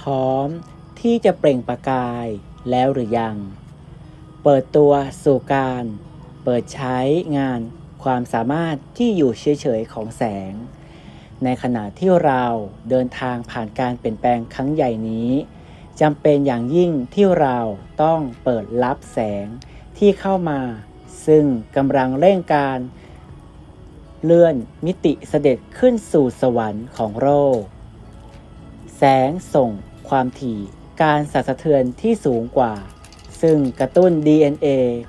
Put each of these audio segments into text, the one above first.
พร้อมที่จะเปล่งประกายแล้วหรือยัง เปิดตัวสู่การ เปิดใช้งานความสามารถที่อยู่เฉยๆของแสง ในขณะที่เราเดินทางผ่านการเปลี่ยนแปลงครั้งใหญ่นี้จำเป็นอย่างยิ่งที่เราต้องเปิดรับแสงที่เข้ามา ซึ่งกำลังเร่งการเลื่อนมิติเสด็จขึ้นสู่สวรรค์ของโลก แสงส่งความถี่การสั่นสะเทือนที่สูงกว่า ซึ่งกระตุ้น DNA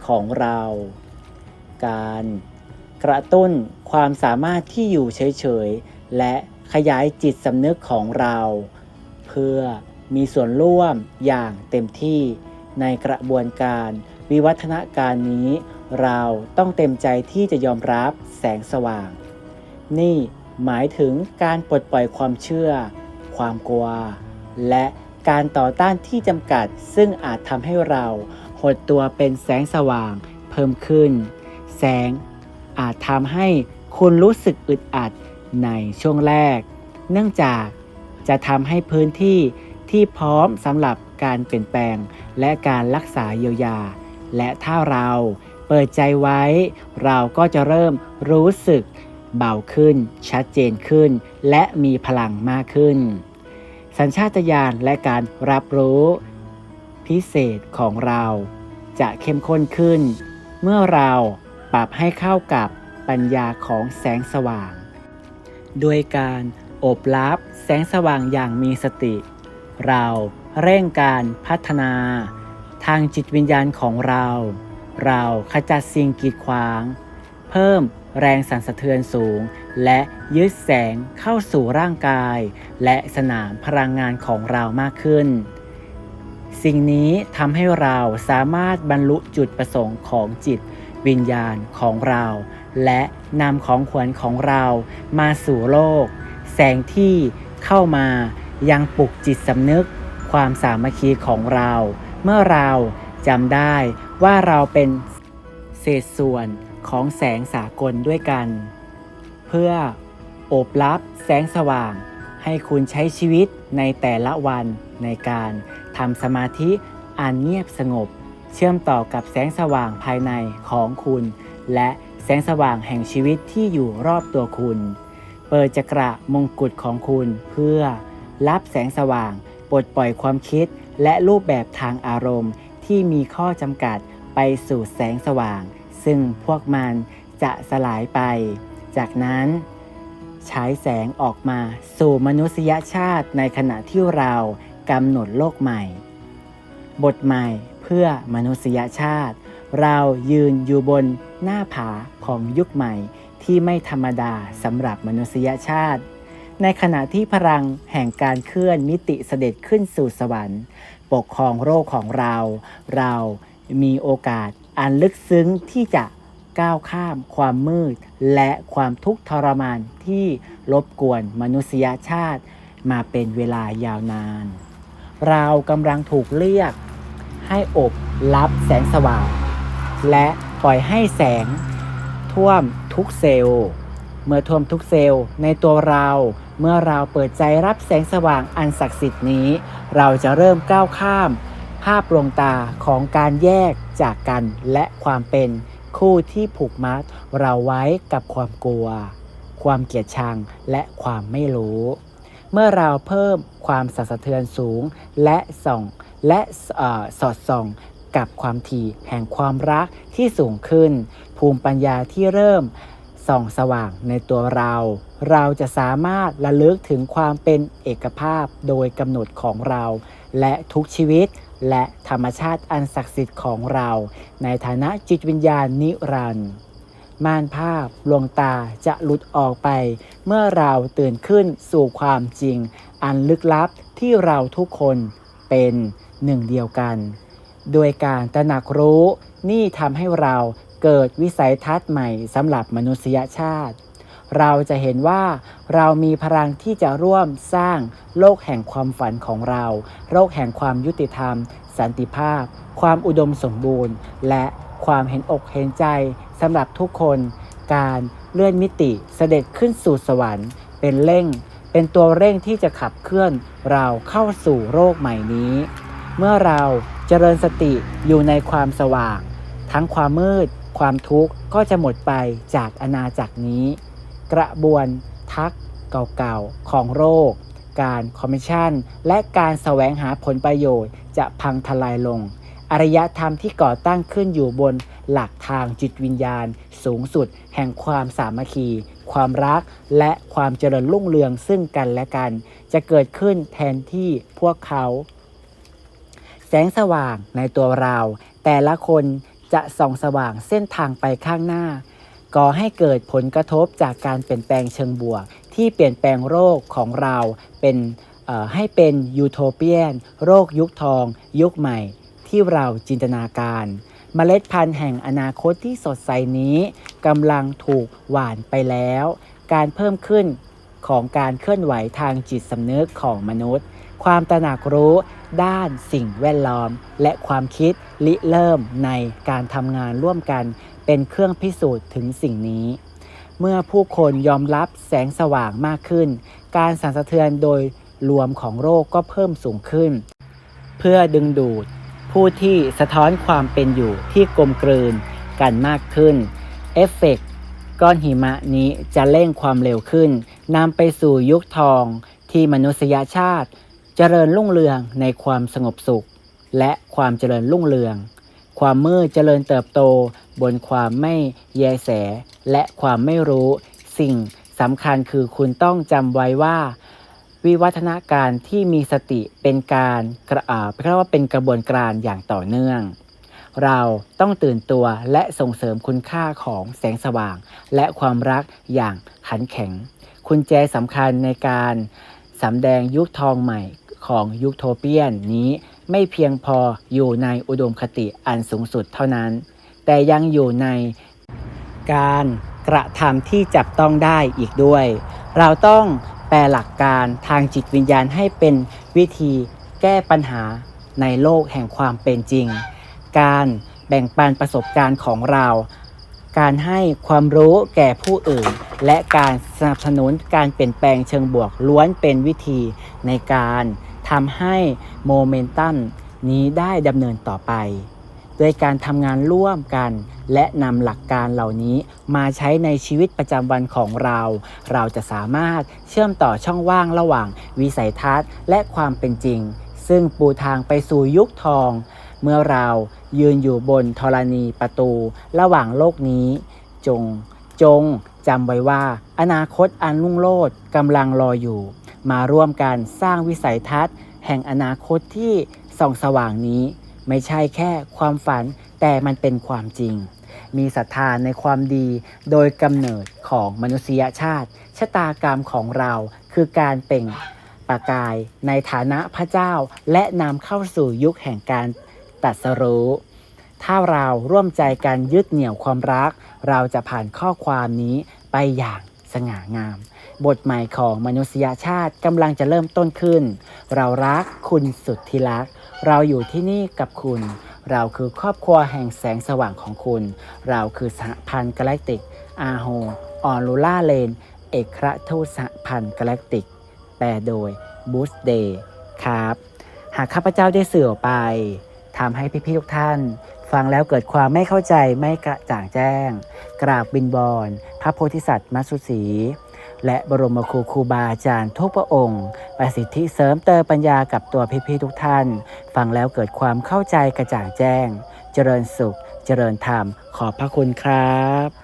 ของเรา การกระตุ้นความสามารถที่อยู่เฉยๆ และขยายจิตสำนึกของเรา เพื่อมีส่วนร่วมอย่างเต็มที่ในกระบวนการวิวัฒนาการนี้ เราต้องเต็มใจที่จะยอมรับแสงสว่าง นี่หมายถึงการปลดปล่อยความเชื่อ ความกลัว และการต่อต้านที่จำกัด ซึ่งอาจทำให้เราหดตัวเป็นแสงสว่างเพิ่มขึ้น แสงอาจทำให้คุณรู้สึกอึดอัดในช่วงแรก เนื่องจากจะทำให้พื้นที่ที่พร้อมสำหรับการเปลี่ยนแปลง และการรักษาเยียวยา และถ้าเราเปิดใจไว้ เราก็จะเริ่มรู้สึก เบาขึ้น ชัดเจนขึ้น และมีพลังมากขึ้น สัญชาตญาณและการรับรู้ พิเศษของเราจะเข้มข้นขึ้น เมื่อเราปรับให้เข้ากับปัญญาของแสงสว่าง โดยการโอบรับแสงสว่างอย่างมีสติ เราเร่งการพัฒนา ทางจิตวิญญาณของเรา เราขจัดสิ่งกีดขวาง เพิ่ม แรงสั่นสะเทือนสูง และยึดแสงเข้าสู่ร่างกาย และสนามพลังงานของเรามากขึ้น สิ่งนี้ทำให้เราสามารถบรรลุจุดประสงค์ของจิตวิญญาณของเรา และนำของขวัญของเรามาสู่โลก แสงที่เข้ามายังปลุกจิตสำนึก ความสามัคคีของเรา เมื่อเราจำได้ว่าเราเป็นเศษส่วน ของแสงสากลด้วยกัน เพื่อโอบรับแสงสว่าง ให้คุณใช้ชีวิตในแต่ละวันในการทำสมาธิอันเงียบสงบ เชื่อมต่อกับแสงสว่างภายในของคุณ และแสงสว่างแห่งชีวิตที่อยู่รอบตัวคุณ เปิดจักระมงกุฎของคุณเพื่อรับแสงสว่างปลดปล่อยความคิดและรูปแบบทางอารมณ์ที่มีข้อจำกัดไปสู่แสงสว่าง ซึ่งพวกมันจะสลายไป จากนั้นฉายแสงออกมาสู่มนุษยชาติในขณะที่เรากำหนดโลกใหม่ บทใหม่เพื่อมนุษยชาติ เรายืนอยู่บนหน้าผาของยุคใหม่ที่ไม่ธรรมดาสำหรับมนุษยชาติ ในขณะที่พลังแห่งการเคลื่อนมิติเสด็จขึ้นสู่สวรรค์ ปกครองโลกของเรา เรามีโอกาส อันลึกซึ้งที่จะก้าวข้ามความมืด และความทุกข์ทรมานที่รบกวนมนุษยชาติมาเป็นเวลายาวนาน เรากำลังถูกเรียก ให้อบรับแสงสว่าง และปล่อยให้แสงท่วมทุกเซลล์ เมื่อท่วมทุกเซลล์ในตัวเรา เมื่อเราเปิดใจรับแสงสว่างอันศักดิ์สิทธิ์นี้ เราจะเริ่มก้าวข้าม ภาพลวงตาของการแยกจากกันและความเป็นคู่ที่ผูกมัดเราไว้กับความกลัว ความเกลียดชังและความไม่รู้ เมื่อเราเพิ่มความสั่นสะเทือนสูงและส่องและออสอดส่องกับความถี่แห่งความรักที่สูงขึ้น ภูมิปัญญาที่เริ่มส่องสว่างในตัวเรา เราจะสามารถระลึกถึงความเป็นเอกภาพโดยกำหนดของเรา และทุกชีวิต และธรรมชาติอันศักดิ์สิทธิ์ของเรา ในฐานะจิตวิญญาณนิรันดร์ม่านภาพลวงตาจะหลุดออกไป เมื่อเราตื่นขึ้นสู่ความจริง อันลึกลับที่เราทุกคนเป็นหนึ่งเดียวกัน โดยการตระหนักรู้นี่ทำให้เราเกิดวิสัยทัศน์ใหม่สำหรับมนุษยชาติ เราจะเห็นว่าเรามีพลังที่จะร่วมสร้างโลกแห่งความฝันของเรา โลกแห่งความยุติธรรม สันติภาพ ความอุดมสมบูรณ์ และความเห็นอกเห็นใจสำหรับทุกคน การเลื่อนมิติเสด็จขึ้นสู่สวรรค์ เป็นเร่ง เป็นตัวเร่งที่จะขับเคลื่อนเราเข้าสู่โรคใหม่นี้ เมื่อเราเจริญสติอยู่ในความสว่าง ทั้งความมืด ความทุกข์ก็จะหมดไปจากอาณาจักรนี้ กระบวนทักเก่าๆของโรค การคอมมิชชั่น และการแสวงหาผลประโยชน์จะพังทลายลง อารยธรรมที่ก่อตั้งขึ้นอยู่บนหลักทางจิตวิญญาณ สูงสุด แห่งความสามัคคี ความรัก และความเจริญรุ่งเรืองซึ่งกันและกัน จะเกิดขึ้นแทนที่พวกเขา แสงสว่างในตัวเรา แต่ละคนจะส่องสว่างเส้นทางไปข้างหน้า ก่อให้เกิดผลกระทบจากการเปลี่ยนแปลงเชิงบวก ที่เปลี่ยนแปลงโรคของเราเป็นให้เป็นยูโทเปียน โรคยุคทอง ยุคใหม่ ที่เราจินตนาการเมล็ดพันธุ์แห่งอนาคตที่สดใสนี้กำลังถูกหว่านไปแล้ว การเพิ่มขึ้นของการเคลื่อนไหวทางจิตสำนึกของมนุษย์ ความตระหนักรู้ด้านสิ่งแวดล้อม และความคิดริเริ่มในการทำงานร่วมกัน เป็นเครื่องพิสูจน์ถึงสิ่งนี้ เมื่อผู้คนยอมรับแสงสว่างมากขึ้น การสั่นสะเทือนโดยรวมของโรคก็เพิ่มสูงขึ้น เพื่อดึงดูด ผู้ที่สะท้อนความเป็นอยู่ที่กลมกลืนกันมากขึ้น เอฟเฟกต์ก้อนหิมะนี้จะเร่งความเร็วขึ้นนำไปสู่ยุคทองที่มนุษยชาติ เจริญรุ่งเรืองในความสงบสุข และความเจริญรุ่งเรือง ความมืดเจริญเติบโตบนความไม่แยแส และความไม่รู้ สิ่งสำคัญคือคุณต้องจำไว้ว่า วิวัฒนาการที่มีสติเป็นการกระอาเรียกว่าเป็นกระบวนการอย่างต่อเนื่อง เราต้องตื่นตัวและส่งเสริมคุณค่าของแสงสว่าง และความรักอย่างขันแข็ง คุณแจสำคัญในการสำแดงยุคทองใหม่ ของยุคโทเปียนนี้ไม่เพียงพออยู่ในอุดมคติอันสูงสุดเท่านั้น แต่ยังอยู่ในการกระทำที่จับต้องได้อีกด้วย เราต้องแปลหลักการทางจิตวิญญาณให้เป็นวิธีแก้ปัญหาในโลกแห่งความเป็นจริง การแบ่งปันประสบการณ์ของเรา การให้ความรู้แก่ผู้อื่น และการสนับสนุนการเปลี่ยนแปลงเชิงบวกล้วนเป็นวิธีในการำให้โมเมนตัมนี้ได้ดำเนินต่อไป โดยการทำงานร่วมกัน และนำหลักการเหล่านี้มาใช้ในชีวิตประจำวันของเรา เราจะสามารถเชื่อมต่อช่องว่างระหว่างวิสัยทัศน์และความเป็นจริง ซึ่งปูทางไปสู่ยุคทอง เมื่อเรายืนอยู่บนธรณีประตู ระหว่างโลกนี้ จง จงจำไว้ว่า อนาคตอันรุ่งโรจน์กำลังรออยู่ มาร่วมกันสร้างวิสัยทัศน์ แห่งอนาคตที่ส่องสว่างนี้ ไม่ใช่แค่ความฝันแต่มันเป็นความจริง มีศรัทธาในความดีโดยกำเนิดของมนุษยชาติ ชะตากรรมของเราคือการเปล่งประกายในฐานะพระเจ้าและนำเข้าสู่ยุคแห่งการตรัสรู้ถ้าเราร่วมใจกันยึดเหนี่ยวความรัก เราจะผ่านข้อความนี้ไปอย่าง สง่างาม บทใหม่ของมนุษยชาติกำลังจะเริ่มต้นขึ้น เรารักคุณสุดที่รัก เราอยู่ที่นี่กับคุณ เราคือครอบครัวแห่งแสงสว่างของคุณ เราคือสหพันธ์กาแล็กติก อาโฮออรูล่าเลน เอกราชทูตสหพันธ์กาแล็กติก แปลโดยบูสเดย์ครับ หากข้าพเจ้าได้เสื่อไปทำให้พี่ๆทุกท่าน ฟังแล้วเกิดความไม่เข้าใจไม่กระจ่างแจ้ง กราบบินบอนพระโพธิสัตว์มัสสุสี และบรมครูครูบาอาจารย์ทุกพระองค์ประสิทธิเสริมเติมปัญญากับตัวพี่ๆทุกท่าน ฟังแล้วเกิดความเข้าใจกระจ่างแจ้ง เจริญสุข เจริญธรรม ขอบพระคุณครับ